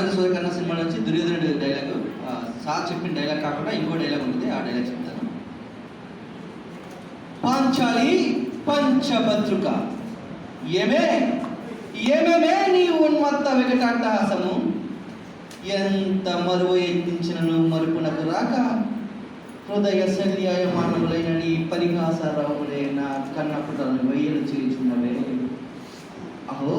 Rajaraja Suryakarna cinema నుంచి దుర్యోధనుడి dialogue sir చెప్పిన డైలాగ్ కాకుండా ఇంకో డైలాగ్ ఉంటుంది ఆ డైలాగ్ చెప్తాను. పాంచాలి పంచభద్రుక ఏమే? ఏమేమే నీ ఉన్మత్త వికటాట్టహాసము ఎంత మరువ ఎత్తించినను మరుపునకు రాక? హృదయ శల్యాయమానములైన నీ పరిహాసరాములే నా కన్నపుటలను వెయ్యలు చేయుచున్నవే అహో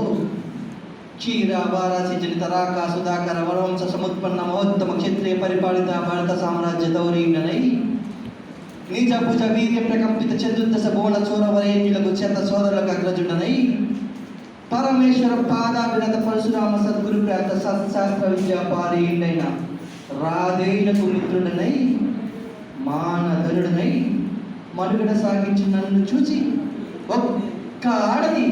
క్షీర వారాసి జనిత తరాక సుధాకర వరవంశ సముత్పన్న మహోత్తమ క్షత్రియ పరిపాలిత భారత సామ్రాజ్య దౌరీనై నీచ భుజ వీర్య ప్రకంపిత చతుర్దశ భువన చోరవరేణ్యులకు చేత సోదరులకు అగ్రజుడనై పరమేశ్వర పాదాభినత పరశురామ సద్గురు ప్రాంత సత్శాస్త్ర విద్యా పారీయుడైన రాధేయులకు మిత్రుడనై మానధనుడనై మనుగడ సాగించి నన్ను చూసి ఒక్క ఆడది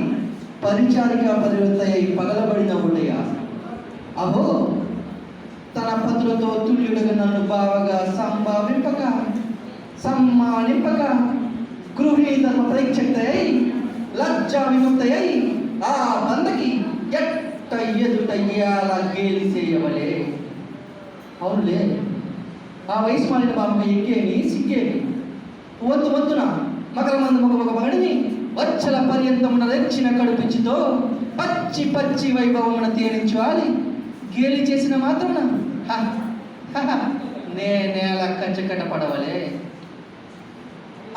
పరిచారిక పరివర్తయ్యి పగలబడిన ఉడయ అహో తన పత్రులతో తుల్యుడుగా నన్ను బావగా సంభావింపక సమ్మానింపక గృహీతను ధర్మ లజ్జా విముక్తయై ఆ మందకి ఎట్ట ఎదుటయ్యాల గేలి చేయవలే అవునులే ఆ వయసు మాలిన బాబు ఎక్కేమి సిక్కేమి? వద్దు వద్దున? మకర మందు ఒక ఒక మగడిని వచ్చల పర్యంతమున రెచ్చిన కడుపిచ్చితో పచ్చి పచ్చి వైభవమున తేలించువాలి. గేలి చేసిన మాత్రమున హ, నే నేల కంచకట పడవలే.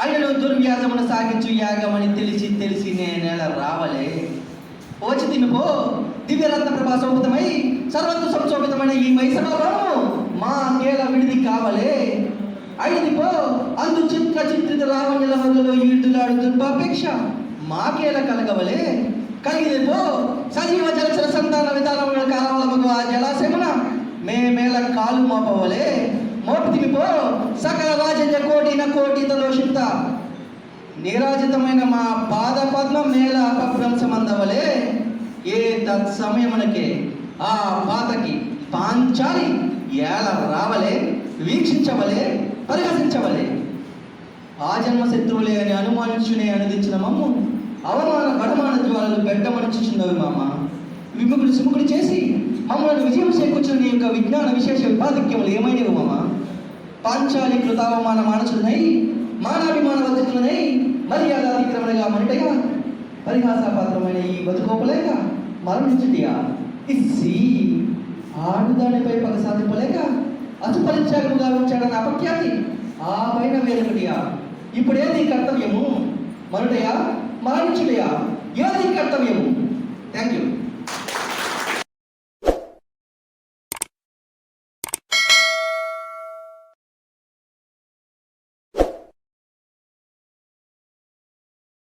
అయ్యలు దుర్వ్యాసమున సాగించు యాగమని తెలిసి తెలిసి నే నేల రావలే. వచ్చి తినుపో దివ్యరత్న ప్రభా శోభితమై సర్వత్వ సంశోభితమైన ఈ మైసభావము మా కేల విడిది కావలే. అయినది పో అందు చిత్ర చిత్రిత రావణ్యుల హద్దులో ఈడులాడు దుర్భాపేక్ష మాకేల కలగవలే? కలిగిది పో. సజీవ జలచర సంతాన విధానముల కాలవలముకు ఆ జలాశయమున మేమేల కాలు మోపవలే. మోపితిమి పో. సకల రాజన్య కోటిన కోటిత లోషిత నిరాజితమైన మా పాద పద్మ మేళ అపభ్రంశమందవలే. ఏ తత్సమయమునకే ఆ పాతకి పాంచాలి ఏల రావలే? వీక్షించవలే? పరిహసించవలే? ఆ జన్మ శత్రువులే అని అనుమానించునే అనుదించిన మమ్ము అవమాన బడమాన జ్వాలలు బెడ్డమనుచుచున్నవి మామ. విముఖుడు సుముఖుడు చేసి మమ్మల్ని విజయం చేకూర్చిన నీ యొక్క విజ్ఞాన విశేష విపాధిక్యములు ఏమైనవి మామ? పాంచాలి కృతావమాన మానసులనై మానాభిమాన వర్జితులనై మర్యాద అతిక్రమణగా మనుటగా పరిహాసాపాత్రమైన ఈ బతుకోపలేక మరణించుటియా? ఇస్సి ఆడుదానిపై పగ సాధింపలేక అసుపరిత్యాగముగా ఉంచాడన్న అపఖ్యాతి ఆ పైన వేరొకటియా ఇప్పుడేది కర్తవ్యము. మనుటయా మరణించుటయా ఏది కర్తవ్యము? Thank you